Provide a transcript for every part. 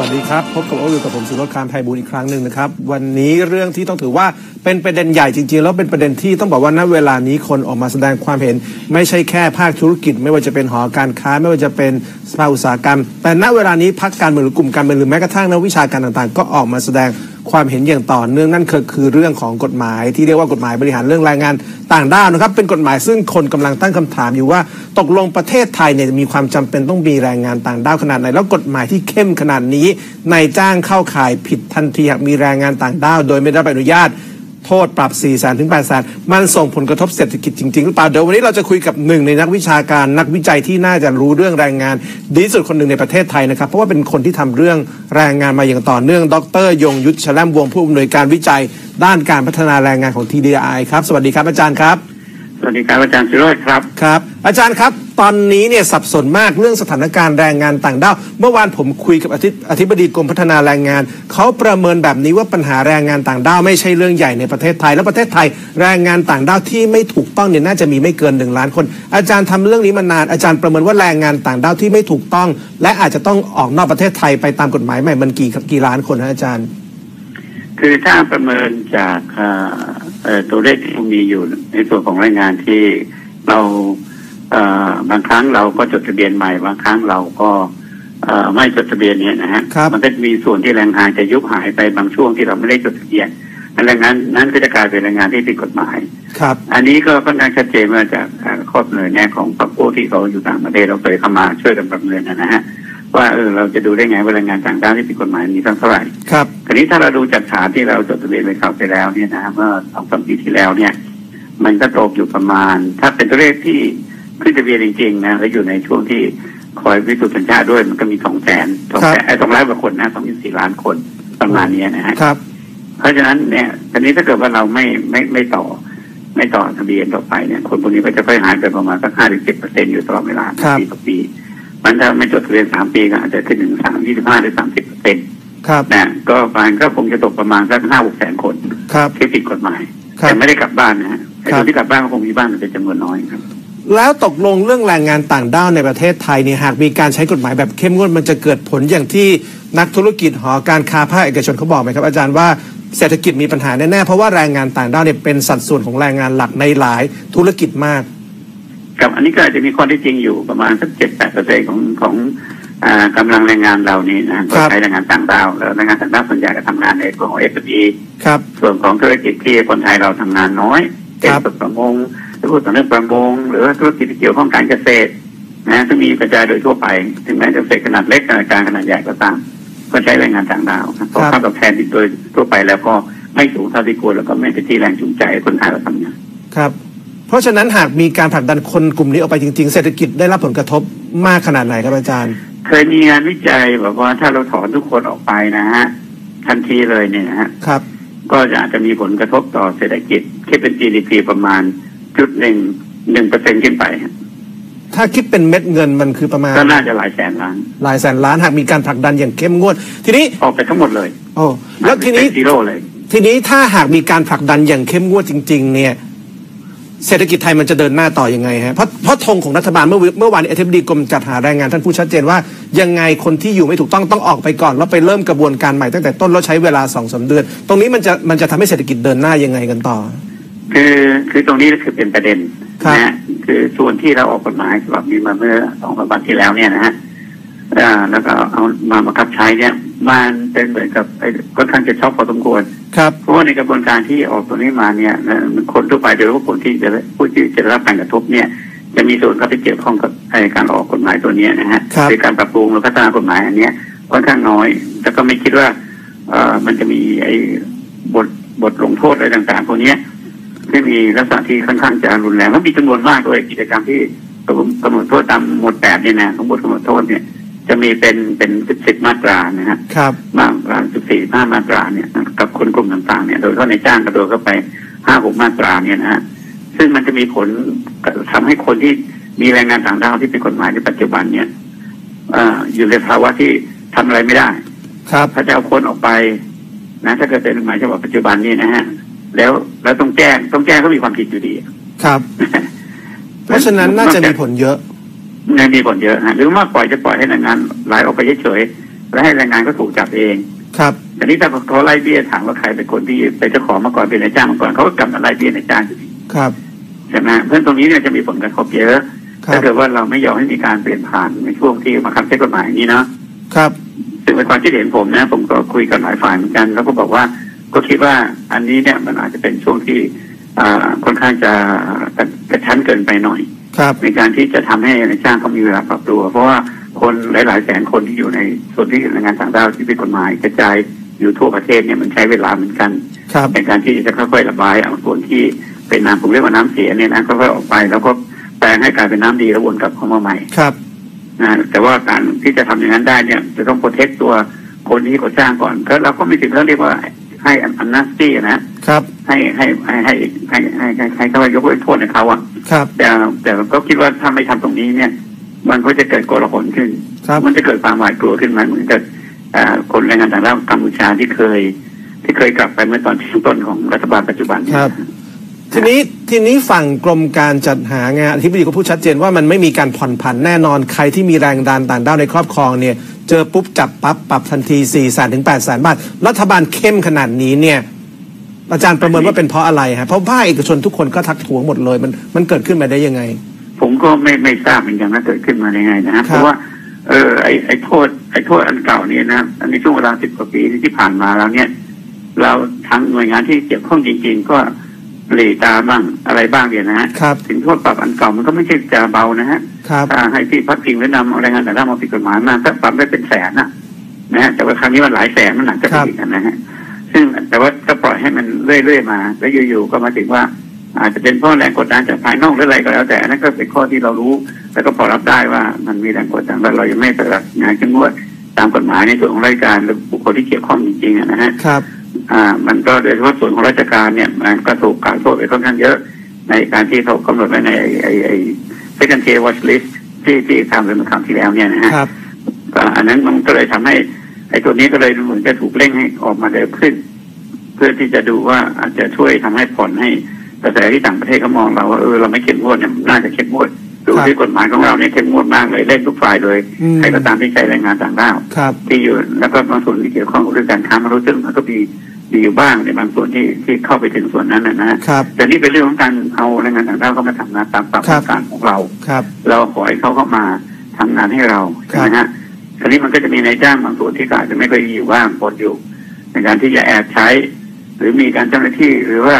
วัสดีครับ พบกับโอ๊ตอยู่กับผมสุรคารไทยบูลอีกครั้งหนึ่งนะครับ วันนี้เรื่องที่ต้องถือว่าเป็นประเด็นใหญ่จริงๆ แล้วเป็นประเด็นที่ต้องบอกว่าณเวลานี้คนออกมาแสดงความเห็น ไม่ใช่แค่ภาคธุรกิจ ไม่ว่าจะเป็นหอการค้า ไม่ว่าจะเป็นสภาอุตสาหกรรม แต่ณเวลานี้พักการเมืองหรือกลุ่มการเมืองหรือแม้กระทั่งนักวิชาการต่างๆ ก็ออกมาแสดง ความเห็นอย่างต่อเนื่องนั่นคือคือเรื่องของกฎหมายที่เรียกว่ากฎหมายบริหารเรื่องแรงงานต่างด้าวนะครับ เป็นกฎหมายซึ่งคนกำลังตั้งคำถามอยู่ว่าตกลงประเทศไทยเนี่ยมีความจำเป็นต้องมีแรงงานต่างด้าวขนาดไหน แล้วกฎหมายที่เข้มขนาดนี้นายจ้างเข้าข่ายผิดทันทีหากมีแรงงานต่างด้าว โดยไม่ได้รับอนุญาต โทษปรับ4 0 0 0 0ถึง8 0 0 0 0มันส่งผลกระทบเศรษฐกิจจริงๆหรือเปล่าเดี๋ยววันนี้เราจะคุยกับหนึ่งในนักวิชาการนักวิจัยที่น่าจะรู้เรื่องแรงงาน ดีที่สุดคนหนึ่งในประเทศไทยนะครับ เพราะว่าเป็นคนที่ทำเรื่องแรงงานมาอย่างต่อเนื่อง ดร ยงยุทธชลัมวงศ์ผู้อำนวยการวิจัย ด้านการพัฒนาแรงงานของ TDI ครับสวัสดีครับอาจารย์ครับสวัสดีครับอาจารย์สิโรจน์ครับครับ อาจารย์ครับ ตอนนี้เนี่ยสับสนมากเรื่องสถานการณ์แรงงานต่างด้าวเมื่อวานผมคุยกับอธิอธบดีกรมพัฒนาแรงงานเขาประเมินแบบนี้ว่าปัญหาแรงงานต่างด้าวไม่ใช่เรื่องใหญ่ในประเทศไทย แล้วประเทศไทยแรงงานต่างด้าวที่ไม่ถูกต้องเนี่ยน่าจะมีไม่เกินหนึ่งล้านคน อาจารย์ทำเรื่องนี้มานานอาจารย์ประเมินว่าแรงงานต่างด้าวที่ไม่ถูกต้อง และอาจจะต้องออกนอกประเทศไทยไปตามกฎหมายใหม่มันกี่กี่ล้านคนฮะอาจารย์ คือถ้าประเมินจากตัวเลขที่มีอยู่ในส่วนของแรงงานที่เรา บางครั้งเราก็จดทะเบียนใหม่ บางครั้งเราก็เอ่อไม่จดทะเบียนเนี่ยนะฮะครับมันก็จะมีส่วนที่แรงงานจะยุบหายไปบางช่วงที่เราไม่ได้จดทะเบียนแรงงานนั้นก็จะกลายเป็นแรงงานที่ผิดกฎหมาย ครับ อันนี้ก็ค่อนข้างชัดเจนมาจากอ่าข้อเสนอแนะของพรรคพวกที่เขาอยู่ต่างประเทศเราเคยเข้ามาช่วยกันประเมินนะฮะว่าเออเราจะดูได้ไงว่าแรงงานต่างด้าวที่ผิดกฎหมายมีตั้งเท่าไหร่ครับคราวนี้ถ้าเราดูจากฐานที่เราจดทะเบียนไปเข้าไปแล้วเนี่ยนะเมื่อสองสามปีที่แล้วเนี่ย มันก็ตกอยู่ประมาณ ถ้าเป็นตัวเลขที่ ขึ้นทะเบียนจริงๆนะแล้วอยู่ในช่วงที่คอยวิสูจน์สัญชาติด้วยมันก็มีสองแสนสองแสนไอ้สองล้านกว่าคนนะสองสี่ล้านคนประมาณเนี้ยนะฮะครับ เพราะฉะนั้นเนี่ยตอนนี้ถ้าเกิดว่าเราไม่ไม่ไม่ต่อ ไม่ต่อทะเบียนต่อไปเนี่ย คนพวกนี้ก็จะค่อยหายไปประมาณสักห้าถึงสิบเปอร์เซ็นต์อยู่ตลอดเวลาครับปีต่อปีมันถ้าไม่จดทะเบียนสามปีก็อาจจะขึ้นถึงสามยี่สิบห้าหรือสามสิบเปอร์เซ็นต์ครับนะก็ประมาณก็คงจะตกประมาณสักห้าหกแสนคนครับที่ผิดกฎหมายครับแต่ไม่ได้กลับบ้านนะฮะไอ้ครัคบนที่กลับบ้านก็คงมีบ้านเป็นจำนวนน้อยครับ แล้วตกลงเรื่องแรงงานต่างด้าวในประเทศไทยเนี่ยหากมีการใช้กฎหมายแบบเข้มงวดมันจะเกิดผลอย่างที่นักธุรกิจหอการค้าภาคเอกชนเขาบอกไหมครับอาจารย์ว่าเศรษฐกิจมีปัญหาแน่ๆเพราะว่าแรงงานต่างด้าวเนี่ยเป็นสัดส่วนของแรงงานหลักในหลายธุรกิจมากกับอันนี้ก็อาจจะมีข้อที่จริงอยู่ประมาณสักเจ็ดแปดเปอร์เซ็นของของอ่ากำลังแรงงานเรานี่นะก็ครับใช้แรงงานต่างด้าวแล้วแรงงานต่างด้าวส่วนใหญ่ก็ทำงานในส่วนของเอฟดีครับส่วนของธุรกิจที่คนไทยเราทำงานน้อยเช่นครับประมงหรือ พูดถึงเรื่องประมงหรือว่าธุรกิจที่เกี่ยวข้องการเกษตรนะซึ่งมีกระจายโดยทั่วไป ถึงแม้จะเป็นขนาดเล็กขนาดกลางขนาดใหญ่ก็ตาม ก็ใช้แรงงานต่างดาวนะเพราะค่าตอบแทนโดยทั่วไปแล้วก็ไม่สูงเท่าที่ควรแล้วก็ไม่เป็นที่แรงจูงใจให้คนไทยเราทำงานครับเพราะฉะนั้นหากมีการผลักดันคนกลุ่มนี้ออกไปจริง ๆ เศรษฐกิจได้รับผลกระทบมากขนาดไหนครับอาจารย์ เคยมีงานวิจัยบอกว่าถ้าเราถอนทุกคนออกไปนะฮะทันทีเลยเนี่ยนะฮะครับ ก็อาจจะมีผลกระทบต่อเศรษฐกิจคิดเป็น GDP ประมาณ จุดหนึ่งหนึ่งเปอร์เซ็นขึ้นไปฮะถ้าคิดเป็นเม็ดเงินมันคือประมาณก็น่าจะหลายแสนล้านหลายแสนล้านหากมีการผลักดันอย่างเข้มงวด ทีนี้ออกไปทั้งหมดเลยโอ้แล้วทีนี้เป็ซีโร่เลย ทีนี้ถ้าหากมีการผลักดันอย่างเข้มงวดจริง ๆ เนี่ยเศรษฐกิจไทยมันจะเดินหน้าต่อยังไงฮะเพราะเพราะธงของรัฐบาลเมื่อเมื่อวานนี้อธิบดีกรมจัดหาแรงงานท่านพูดชัดเจนว่ายังไงคนที่อยู่ไม่ถูกต้องต้องออกไปก่อน แล้วไปเริ่มกระบวนการใหม่ตั้งแต่ต้นแล้วใช้เวลาสองสามเดือน ตรงนี้มันจะมันจะทำให้เศรษฐกิจเดินหน้ายังไงกันต่อ คือคือตรงนี้คือเป็นประเด็นครับนะฮะคือส่วนที่เราออกกฎหมายฉบับนี้มาเมื่อสองสามวันที่แล้วเนี่ยนะฮะอ่าแล้วก็เอามาบังคับใช้เนี่ยมันเป็นเหมือนกับไอ้ค่อนข้างจะช็อกพอสมควรครับเพราะว่าในกระบวนการที่ออกตัวนี้มาเนี่ยนะคนทั่วไปโดยเฉพาะคนที่จะผู้ที่จะได้รับการกระทบเนี่ย จะมีส่วนเข้าไปเกี่ยวข้องกับไอ้การออกกฎหมายตัวเนี้ยนะฮะครับในการปรับปรุงและพัฒนากฎหมายอันเนี้ยค่อนข้างน้อย แต่ก็ไม่คิดว่าเอ่อมันจะมีไอ้บทบทลงโทษอะไรต่างๆพวกเนี้ย ที่มีลักษณะที่ค่อนข้างจะรุนแรงแล้วมีจำนวนมากด้วยกิจกรรมที่กำหนดกำหนดโทษตามหมวดแปดเนี่ยนะของบทกำหนดโทษเนี่ย จะมีเป็นเป็นสิบสิบมาตรานะฮะครับมาตราสิบสี่ห้ามาตราเนี่ยกับคนกลุ่มต่างๆเนี่ยโดยเฉพาะในจ้างกระโดดเข้าไปห้าหกมาตราเนี่ยนะฮะซึ่งมันจะมีผลทำให้คนที่มีแรงงานต่างด้าวที่เป็นกฎหมายในปัจจุบันเนี่ยเอ่ออยู่ในภาวะที่ทำอะไรไม่ได้ ครับถ้าจะเอาคนออกไปนะถ้าเกิดเป็นกฎหมายฉบับปัจจุบันนี่นะฮะ แล้วแล้วต้องแจ้งต้องแจ้งก็มีความผิดอยู่ดีครับ เพราะฉะนั้นน่าจะมีผลเยอะไม่มีผลเยอะฮะหรือว่าปล่อยจะปล่อยให้แรงงานไหลออกไปเฉยๆและให้แรงงานก็ถูกจับเอง ครับแต่นี้ถ้าเขาไล่เบี้ยถามว่าใครเป็นคนที่เป็นเจ้าของมาก่อนเป็นนายจ้างมาก่อนเขาก็กลับมาไล่เบี้ยนายจ้างอยู่ดีครับใช่ไหมเพราะฉะนั้นตรงนี้เนี่ยจะมีผลกระทบเยอะครัถ้าบเกิดว่าเราไม่ยอมให้มีการเปลี่ยนผ่านในช่วงที่มาคับใช้กฎหมายนี้เนาะครับซึ่งเป็นความคิดเห็นผมนะ ผมก็คุยกับหลายฝ่ายเหมือนกัน แล้วก็บอกว่า ก็คิดว่าอันนี้เนี่ยมันอาจจะเป็นช่วงที่อ่าค่อนข้างจะกระกระชั้นเกินไปหน่อยครับในการที่จะทำให้นายจ้างเขามีเวลาปรับตัว เพราะว่าคนหลาย ๆ แสนคนที่อยู่ในส่วนที่แรงงานต่างด้าวที่ผิดกฎหมายกระจายอยู่ทั่วประเทศเนี่ยมันใช้เวลาเหมือนกันครับในการที่จะค่อยๆระบายเอาส่วนที่เป็นน้ำผมเรียกว่าน้ำเสียเนี่ยนะค่อยๆออกไป แล้วก็แปลงให้กลายเป็นน้ำดีแล้ววนกลับเข้ามาใหม่ครับนะแต่ว่าการที่จะทำอย่างนั้นได้เนี่ย จะต้องโปรเทคตัวคนที่ก่อสร้างก่อนก็เราก็ไม่ถึงเขาเรียกว่า ให้อำนาจซี่นะครับ ให้ให้ให้ให้ให้ให้ให้เขายกเว้นโทษในเขาอะครับ แต่แต่ก็คิดว่าถ้าไม่ทำตรงนี้เนี่ย มันก็จะเกิดโกลาหลขึ้นครับมันจะเกิดความหวาดกลัวขึ้นมาเหมือนกับคนแรงงานต่างด้าวกัมพูชาที่เคย ที่เคยกลับไปเมื่อตอนช่วงต้นของรัฐบาลปัจจุบันครับ ทีนี้ทีนี้ฝั่งกรมการจัดหางานอธิบดีก็พูดชัดเจนว่ามันไม่มีการผ่อนผันแน่นอนใครที่มีแรงดันต่างด้าวในครอบครองเนี่ย เจอปุ๊บจับปั๊บปรับทันที4ี่แสนถึง8ปดแสนบาท รัฐบาลเข้มขนาดนี้เนี่ยอาจารย์ประเมินว่าเป็นเพราะอะไรฮะเพราะภาคเอกชนทุกคนก็ทักท้วงหมดเลย มันมันเกิดขึ้นมาได้ยังไง ผมก็ไม่ไม่ทราบเหมือนกันว่าเกิดขึ้นมาได้ไงนะฮะครับเพราะว่าเออไอไอโทษไอโทษอันเก่าเนี่ยนะอันในช่วงเวลาสิบกว่าปีที่ผ่านมาแล้วเนี่ย เราทางหน่วยงานที่เกี่ยวข้องจริง ๆ ก็ เหลตาบ้างอะไรบ้างเนี่ยนะฮะครับถึงโทษปรับอันเก่ามันก็ไม่ใช่จะเบานะฮะครับถ้าให้ที่พักพิงและนำเอาแรงงานต่างด้าวมาผิดกฎหมายมาถ้าปรับได้เป็นแสนนะนะฮะแต่ว่าครั้งนี้มันหลายแสนมันหนักจะไปอีกนะฮะซึ่งแต่ว่าถ้าปล่อยให้มันเรื่อยๆมาแล้วอยู่ๆก็มาถึงว่า อาจจะเป็นเพราะแรงกดดันจากภายนอกหรืออะไรก็แล้วแต่อันนั่นก็เป็นข้อที่เรารู้ แล้วก็พอรับได้ว่ามันมีแรงกดดันแต่เรายังไม่ปฏิบัติงานเข้มงวดตามกฎหมายในส่วนของราชการหรือบุคคลที่เกี่ยวข้องจริงๆอะนะฮะครับ อ่า มันก็โดยเฉพาะส่วนของราชการเนี่ยมันก็ถูกกล่าวโทษไปค่อนข้างเยอะ ในการที่เขากำหนดไว้ในไอ้ไอ้ไอ้ second tier watch list ที่ที่ทำเป็นครั้งที่แล้วเนี่ยนะฮะครับก็อันนั้นมันก็เลยทำให้ ไอ้ตัวนี้ก็เลยดูเหมือนจะถูกเร่งให้ออกมาเร็วขึ้น เพื่อที่จะดูว่าอาจจะช่วยทำให้ผ่อนให้กระแสที่ต่างประเทศเขามองเราว่าเออเราไม่เข้มงวดเนี่ยน่าจะเข้มงวดดูครับที่กฎหมายของเราเนี่ยเข้มงวดมากเลยเล่นทุกฝ่ายเลยอืมใครก็ตามที่ใช้แรงงานต่างด้าวครับที่อยู่แล้วก็บางส่วนที่เกี่ยวข้องกับเรื่องการค้ามนุษย์ซึ่งมันก็มี มีอยู่บ้างในบางส่วนที่ที่เข้าไปถึงส่วนนั้นนะนะครับแต่นี่เป็นเรื่องของการเอาแรงงานต่างด้าวเข้ามาทำงานตามความครัต้อบงการของเราครับเราขอให้เขาเข้ามาทำงานให้เราใช่ไหมฮะทีนี้มันก็จะมีนายจ้างบางส่วนที่ก็อาจจะไม่เคอยอยู่ว่างปนอยู่ ในการที่จะแอบใช้ หรือมีการเจ้าหน้าที่หรือว่า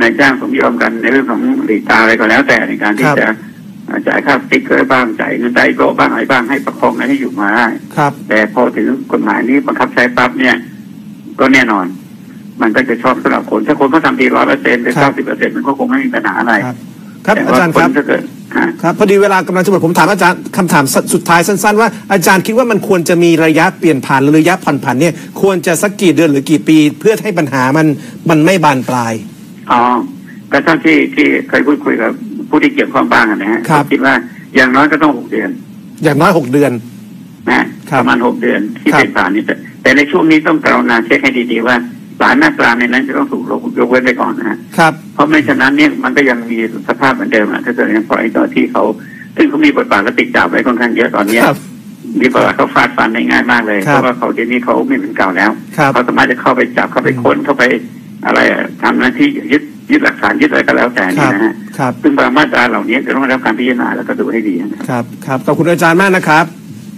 นายจ้างสมยอมกันในเรื่องของหลีกตาอะไรก็แล้ว แต่ในการที่ครับจะจ่ายค่าสติ๊กเกอร์บ้างจ่ายเงินได้โปรบ้างอะไรบ้างให้ประคองให้อยู่มาได้ครับแต่พอถึงกฎหมายนี้บังคับใช้ปั๊บเนี่ย ก็แน่นอน มันก็จะชอบสำหรับคน ถ้าคนเขาทำทีร้อยเปอร์เซ็นต์หรือครัเก้าบสิบเปอร์เซ็นต์มันก็คงไม่มีปัญหาอะไรครับครับแต่อาว่าจารย์คคนรับถ้าเกิดฮะครับพอดีเวลากำลังจะหมดผมถามอาจารย์คำถามสุดท้ายสั้น ๆ ว่าอาจารย์คิดว่ามันควรจะมีระยะเปลี่ยนผ่านหรือระยะผ่อนผันเนี่ยควรจะสักกี่เดือนหรือกี่ปี เพื่อให้ปัญหามันมันไม่บานปลายอ๋อก็เท่าที่ที่เคยพูดคุยกับผู้ที่เกี่ยวข้องบ้างอะนะฮะครับคิดว่าอย่างน้อยก็ต้องหกเดือน อย่างน้อยหกเดือนนะครัปบระมาณหกเดือนที่ครับเป็นผ่านนี้แต่แต่ในช่วงนี้ต้องกรุณาเช็คให้ดีๆว่า สารมาตราในนั้นจะต้องถูกยกเว้นไปก่อนนะฮะครับ เพราะไม่ฉะนั้นเนี่ยมันก็ยังมีสภาพเหมือนเดิมอะถ้าเกิดยังปล่อยให้เจ้าที่เขาซึ่งเขามีบทบาทและติดจับไว้ค่อนข้างเยอะตอนเนี้ยครับมีบทบาทเขาฟาดฟันได้ง่ายมากเลยครัเพบราะว่าเขาเดี๋ยวนี้เขาไม่เหมือนเก่าแล้วครับเขาสามารถจะเข้าไปจับเข้าไปค้นเข้าไปอะไรอะทำหน้าที่ยึดยึดหลักฐานยึดอะไรก็แล้วแต่คนี่รับนะฮะครับซึ่งบางมาตราเหล่านี้จะต้องได้รับการพิจารณาแล้วก็ดูให้ดีนะครับครับขอบคุณอาจารย์มากนะครับ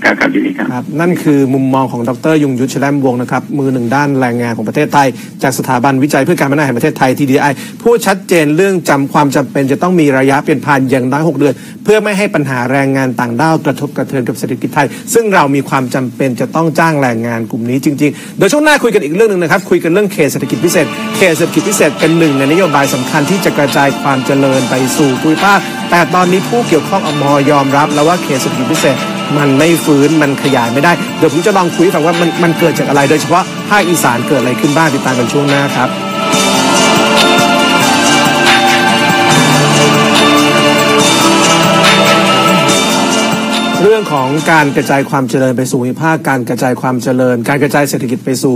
การการยินดีครับ ครับนั่นคือมุมมองของดรยงยุทธชแลมวงศ์นะครับ มือหนึ่งด้านแรงงานของประเทศไทย จากสถาบันวิจัยเพื่อการพัฒนาแห่งประเทศไทย TDI พูดชัดเจนเรื่องจำความจำเป็นจะต้องมีระยะเปลี่ยนผ่านอย่างน้อย6เดือน เพื่อไม่ให้ปัญหาแรงงานต่างด้าวกระทบกระเทือนกับเศรษฐกิจไทย ซึ่งเรามีความจำเป็นจะต้องจ้างแรงงานกลุ่มนี้จริงๆเดี๋ยช่วงหน้าคุยกันอีกเรื่องหนึ่งนะครับ คุยกันเรื่องเขตเศรษฐกิจพิเศษ เขตเศรษฐกิจพิเศษเป็นหนึ่งในนโยบายสำคัญที่จะกระจายความเจริญไปสู่ภูมิภาคแต่ตอนนี้ผู้เกี่ยวข้องอมอยอมรับ แล้วว่าเขตเศรษฐกิจพิเศษมันไม่ฟื้นมันขยายไม่ได้ เดี๋ยวผมจะลองคุยฟังว่ามันมันเกิดจากอะไร โดยเฉพาะภาคอีสานเกิดอะไรขึ้นบ้างติดตามกันช่วงหน้าครับเรื่องของการกระจายความเจริญไปสู่ภูมิภาคการกระจายความเจริญ การกระจายเศรษฐกิจไปสู่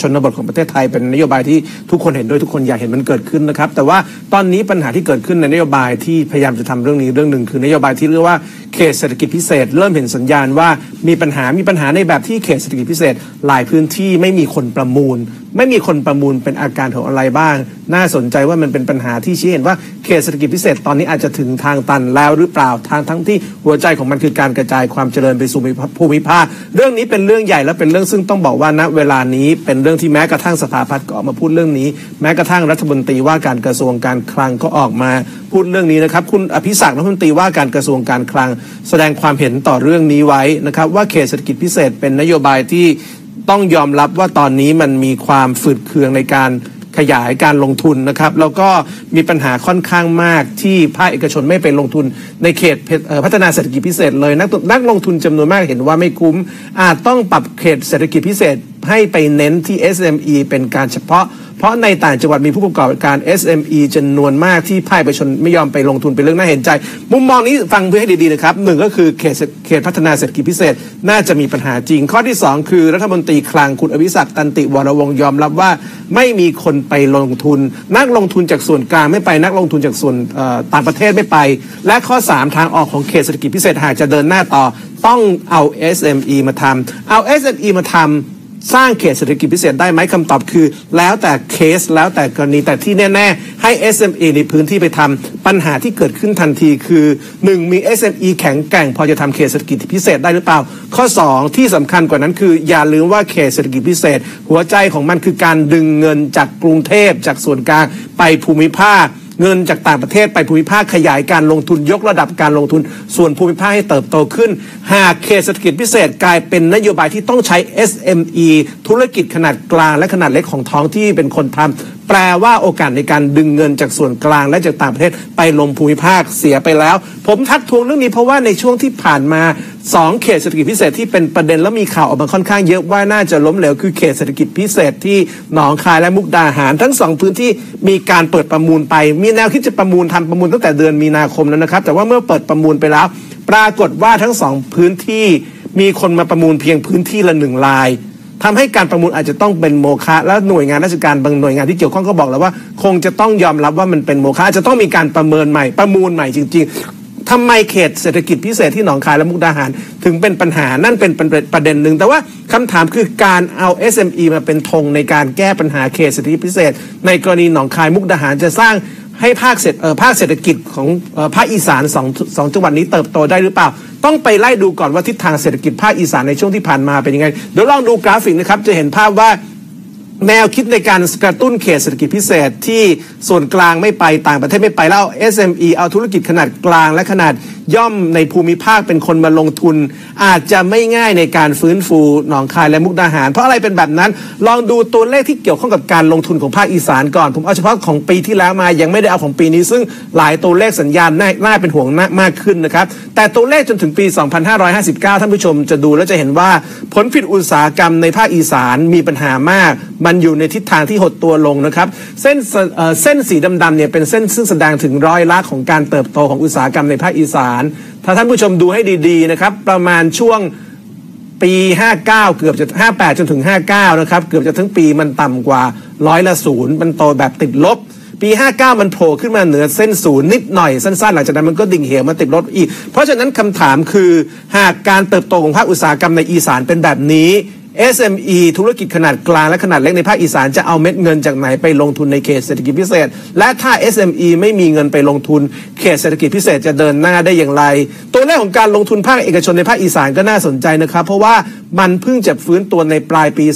ชนบทของประเทศไทย เป็นนโยบายที่ทุกคนเห็นด้วยทุกคนอยากเห็นมันเกิดขึ้นนะครับ แต่ว่าตอนนี้ปัญหาที่เกิดขึ้นในนโยบายที่พยายามจะทำเรื่องนี้เรื่องหนึ่งคือนโยบายที่เรียกว่า เขตเศรษฐกิจพิเศษ เริ่มเห็นสัญญาณว่ามีปัญหามีปัญหาในแบบที่เขตเศรษฐกิจพิเศษ หลายพื้นที่ไม่มีคนประมูล ไม่มีคนประมูลเป็นอาการของอะไรบ้าง น่าสนใจว่ามันเป็นปัญหาที่ชี้เห็นว่าเขตเศรษฐกิจพิเศษตอนนี้อาจจะถึงทางตันแล้วหรือเปล่าทางทั้งที่หัวใจของมันคือการกระจายความเจริญไปสู่ภูมิภาคเรื่องนี้เป็นเรื่องใหญ่และเป็นเรื่องซึ่งต้องบอกว่าณเวลานี้เป็นเรื่องที่แม้กระทั่งสถาพัฒน์ก็ออกมาพูดเรื่องนี้ แม้กระทั่งรัฐมนตรีว่าการกระทรวงการคลังก็ออกมา พูดเรื่องนี้นะครับ คุณอภิศักดิ์รัฐมนตรีว่าการกระทรวงการคลัง แสดงความเห็นต่อเรื่องนี้ไว้นะครับ ว่าเขตเศรษฐกิจพิเศษเป็นนโยบายที่ต้องยอมรับว่าตอนนี้มันมีความฝืดเคืองในการขยายการลงทุนนะครับ แล้วก็มีปัญหาค่อนข้างมากที่ภาคเอกชนไม่ไปลงทุนในเขตพัฒนาเศรษฐกิจพิเศษเลย นักนักลงทุนจำนวนมากเห็นว่าไม่คุ้ม อาจต้องปรับเขตเศรษฐกิจพิเศษให้ไปเน้นที่ SME เป็นการเฉพาะ เพราะในต่างจังหวัดมีผู้ประกอบการ SME จำนวนมากที่ภาคเอกชนไม่ยอมไปลงทุนเป็นเรื่องน่าเห็นใจ มุมมองนี้ฟังเพื่อให้ดีๆนะครับหนึ่งก็คือเขตเขตพัฒนาเศรษฐกิจพิเศษ น่าจะมีปัญหาจริง ข้อที่ 2 คือรัฐมนตรีคลังคุณอภิศักดิ์ตันติวรวงยอมรับว่า ไม่มีคนไปลงทุน นักลงทุนจากส่วนกลางไม่ไปนักลงทุนจากส่วนต่างประเทศไม่ไป และข้อ 3 ทางออกของเขตเศรษฐกิจพิเศษหากจะเดินหน้าต่อต้องเอา SME มาทำเอา SME มาทำ สร้างเขตเศรษฐกิจพิเศษได้ไหมคำตอบคือ แล้วแต่เคสแล้วแต่กรณีแต่ที่แน่ ๆ ให้ SME ในพื้นที่ไปทำปัญหาที่เกิดขึ้นทันทีคือ 1. มี SME แข็งแกร่ง พอจะทำเขตเศรษฐกิจพิเศษได้หรือเปล่า ข้อ 2 ที่สำคัญกว่านั้นคือ อย่าลืมว่าเขตเศรษฐกิจพิเศษ หัวใจของมันคือการดึงเงินจากกรุงเทพจากส่วนกลางไปภูมิภาค เงินจากต่างประเทศไปภูมิภาคขยายการลงทุนยกระดับการลงทุน ส่วนภูมิภาคให้เติบโตขึ้น หากเขตเศรษฐกิจพิเศษกลายเป็นนโยบายที่ต้องใช้ SME ธุรกิจขนาดกลางและขนาดเล็กของท้องที่เป็นคนทำแปลว่าโอกาสในการดึงเงินจากส่วนกลางและจากต่างประเทศไปลงภูมิภาคเสียไปแล้ว ผมทักทวงเรื่องนี้เพราะว่าในช่วงที่ผ่านมา สองเขตเศรษฐกิจพิเศษที่เป็นประเด็นแล้วมีข่าวออกมาค่อนข้างเยอะว่าน่าจะล้มเหลวคือเขตเศรษฐกิจพิเศษที่หนองคายและมุกดาหาร ทั้งสองพื้นที่มีการเปิดประมูลไป มีแนวคิดจะประมูลทำประมูลตั้งแต่เดือนมีนาคมแล้วนะครับ แต่ว่าเมื่อเปิดประมูลไปแล้ว ปรากฏว่าทั้งสองพื้นที่มีคนมาประมูลเพียงพื้นที่ละหนึ่งลายทำให้การประมูลอาจจะต้องเป็นโมฆะและหน่วยงานราชการบางหน่วยงานที่เกี่ยวข้องก็บอกแล้วว่า คงจะต้องยอมรับว่ามันเป็นโมฆะจะต้องมีการประเมินใหม่ประมูลใหม่จริง ทำไมเขตเศรษฐกิจพิเศษที่หนองคายและมุกดาหาร ถึงเป็นปัญหานั่นเป็นประเด็นหนึ่ง แต่ว่าคำถามคือการเอา SME มาเป็นธงในการแก้ปัญหาเขตเศรษฐกิจพิเศษ ในกรณีหนองคายมุกดาหารจะสร้างให้ภาคเศรษฐภาคเศรษฐกิจของภาคอีสานสองสองจังหวัดนี้เติบโตได้หรือเปล่า ต้องไปไล่ดูก่อนว่าทิศทางเศรษฐกิจภาคอีสานในช่วงที่ผ่านมาเป็นยังไงเดี๋ยวลองดูกราฟิกนะครับจะเห็นภาพว่า แนวคิดในการกระตุ้นเขตเศรษฐกิจพิเศษที่ส่วนกลางไม่ไปต่างประเทศไม่ไปแล้ว SME เอาธุรกิจขนาดกลางและขนาด ย่อมในภูมิภาคเป็นคนมาลงทุน อาจจะไม่ง่ายในการฟื้นฟูหนองคายและมุกดาหาร เพราะอะไรเป็นแบบนั้น ลองดูตัวเลขที่เกี่ยวข้องกับการลงทุนของภาคอีสานก่อน ผมเอาเฉพาะของปีที่แล้วมายังไม่ได้เอาของปีนี้ ซึ่งหลายตัวเลขสัญญาณน่าเป็นห่วงมากขึ้นนะครับ แต่ตัวเลขจนถึงปี 2559 ท่านผู้ชมจะดูแล้วจะเห็นว่าผลผลิตอุตสาหกรรมในภาคอีสานมีปัญหามาก มันอยู่ในทิศทางที่หดตัวลงนะครับ เส้นเส้นสีดำๆเนี่ยเป็นเส้นซึ่งแสดงถึงร้อยละของการเติบโตของอุตสาหกรรมในภาคอีสานถ้าท่านผู้ชมดูให้ดีๆนะครับ ประมาณช่วงปี 59 เกือบจะ58 จนถึง 59 นะครับ เกือบจะทั้งปีมันต่ำกว่าร้อยละศูนย์มันโตแบบติดลบ ปี 59 มันโผล่ขึ้นมาเหนือเส้นศูนย์นิดหน่อยสั้นๆ หลังจากนั้นมันก็ดิ่งเหวมาติดลบอีก เพราะฉะนั้นคำถามคือ หากการเติบโตของภาคอุตสาหกรรมในอีสานเป็นแบบนี้ SME ธุรกิจขนาดกลางและขนาดเล็กในภาคอีสานจะเอาเม็ดเงินจากไหนไปลงทุนในเขตเศรษฐกิจพิเศษ และถ้า SME ไม่มีเงินไปลงทุน เขตเศรษฐกิจพิเศษจะเดินหน้าได้อย่างไร ตัวเลขของการลงทุนภาคเอกชนในภาคอีสานก็น่าสนใจนะครับ เพราะว่ามันเพิ่งจะฟื้นตัวในปลายปี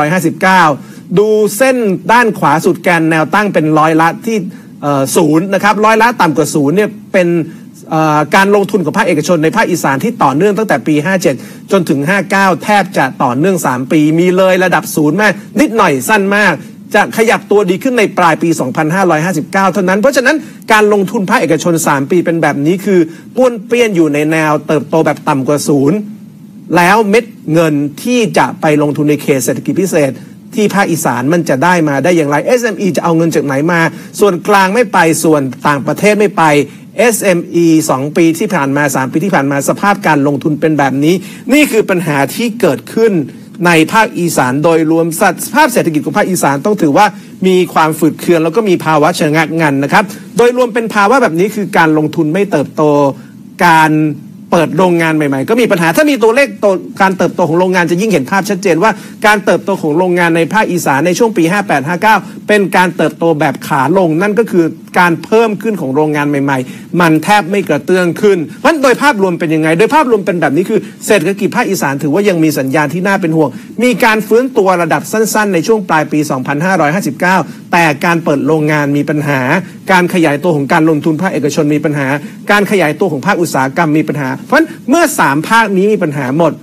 2559 ดูเส้นด้านขวาสุดแกนแนวตั้งเป็นร้อยละที่ศูนย์นะครับร้อยละต่ำกว่าศูนย์เนี่ยเป็น การลงทุนของภาคเอกชนในภาคอีสานที่ต่อเนื่องตั้งแต่ปี 57 จนถึง 59 แทบจะต่อเนื่อง 3 ปี มีเลยระดับศูนย์แม่นิดหน่อยสั้นมาก จะขยับตัวดีขึ้นในปลายปี 2559 เท่านั้น เพราะฉะนั้นการลงทุนภาคเอกชน 3 ปีเป็นแบบนี้คือป้วนเปี้ยนอยู่ในแนวเติบโตแบบต่ำกว่าศูนย์แล้วเม็ดเงินที่จะไปลงทุนในเขตเศรษฐกิจพิเศษที่ภาคอีสานมันจะได้มาได้อย่างไร SME จะเอาเงินจากไหนมา ส่วนกลางไม่ไปส่วนต่างประเทศไม่ไป SME 2 ปีที่ผ่านมา 3 ปีที่ผ่านมาสภาพการลงทุนเป็นแบบนี้ นี่คือปัญหาที่เกิดขึ้นในภาคอีสานโดยรวมสภาพเศรษฐกิจของภาคอีสานต้องถือว่ามีความฝืดเคืองแล้วก็มีภาวะชะงักงันนะครับ โดยรวมเป็นภาวะแบบนี้คือการลงทุนไม่เติบโตการ เปิดโรงงานใหม่ๆ ก็มีปัญหาถ้ามีตัวเลขโตการเติบโตของโรงงานจะยิ่งเห็นภาพชัดเจนว่าการเติบโตของโรงงานในภาคอีสานในช่วงปี 58-59 เป็นการเติบโตแบบขาลงนั่นก็คือการเพิ่มขึ้นของโรงงานใหม่ ๆ มันแทบไม่กระเตื้องขึ้นเพราะฉะนั้นโดยภาพรวมเป็นยังไง โดยภาพรวมเป็นแบบนี้คือเศรษฐกิจภาคอีสานถือว่ายังมีสัญญาณที่น่าเป็นห่วง มีการฟื้นตัวระดับสั้น ๆ ในช่วงปลายปี 2559 แต่การเปิดโรงงานมีปัญหา การขยายตัวของการลงทุนภาคเอกชนมีปัญหา การขยายตัวของภาคอุตสาหกรรมมีปัญหาเพราะฉะนั้นเมื่อสามภาคนี้มีปัญหาหมด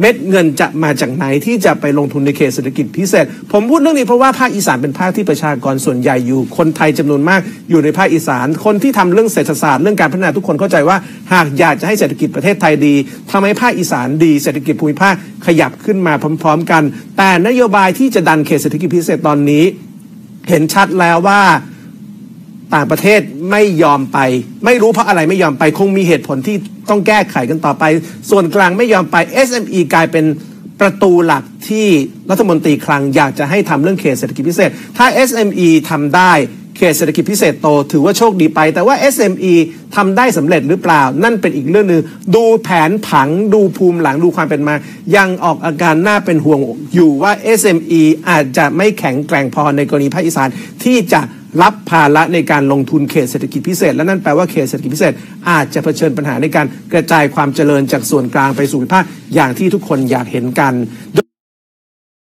เม็ดเงินจะมาจากไหนที่จะไปลงทุนในเขตเศรษฐกิจพิเศษ ผมพูดเรื่องนี้เพราะว่าภาคอีสานเป็นภาคที่ประชากรส่วนใหญ่อยู่ คนไทยจำนวนมากอยู่ในภาคอีสาน คนที่ทำเรื่องเศรษฐศาสตร์เรื่องการพัฒนาทุกคนเข้าใจว่า หากอยากจะให้เศรษฐกิจประเทศไทยดีทำให้ภาคอีสานดีเศรษฐกิจภูมิภาคขยับขึ้นมาพร้อม ๆ กัน แต่นโยบายที่จะดันเขตเศรษฐกิจพิเศษตอนนี้ เห็นชัดแล้วว่า ต่างประเทศไม่ยอมไป ไม่รู้เพราะอะไรไม่ยอมไป คงมีเหตุผลที่ต้องแก้ไขกันต่อไป ส่วนกลางไม่ยอมไป SME กลายเป็นประตูหลักที่รัฐมนตรีคลังอยากจะให้ทำเรื่องเขตเศรษฐกิจพิเศษ ถ้า SME ทำได้เขตเศรษฐกิจพิเศษโต ถือว่าโชคดีไป แต่ว่า SME ทำได้สำเร็จหรือเปล่า นั่นเป็นอีกเรื่องหนึ่งดูแผนผังดูภูมิหลังดูความเป็นมา ยังออกอาการน่าเป็นห่วงอยู่ว่า SME อาจจะไม่แข็งแกร่งพอในกรณีภาคอีสานที่จะ รับภาระในการลงทุนเขตเศรษฐกิจพิเศษ และนั่นแปลว่าเขตเศรษฐกิจพิเศษ อาจจะเผชิญปัญหาในการกระจายความเจริญจากส่วนกลางไปสู่ภาคอย่างที่ทุกคนอยากเห็นกัน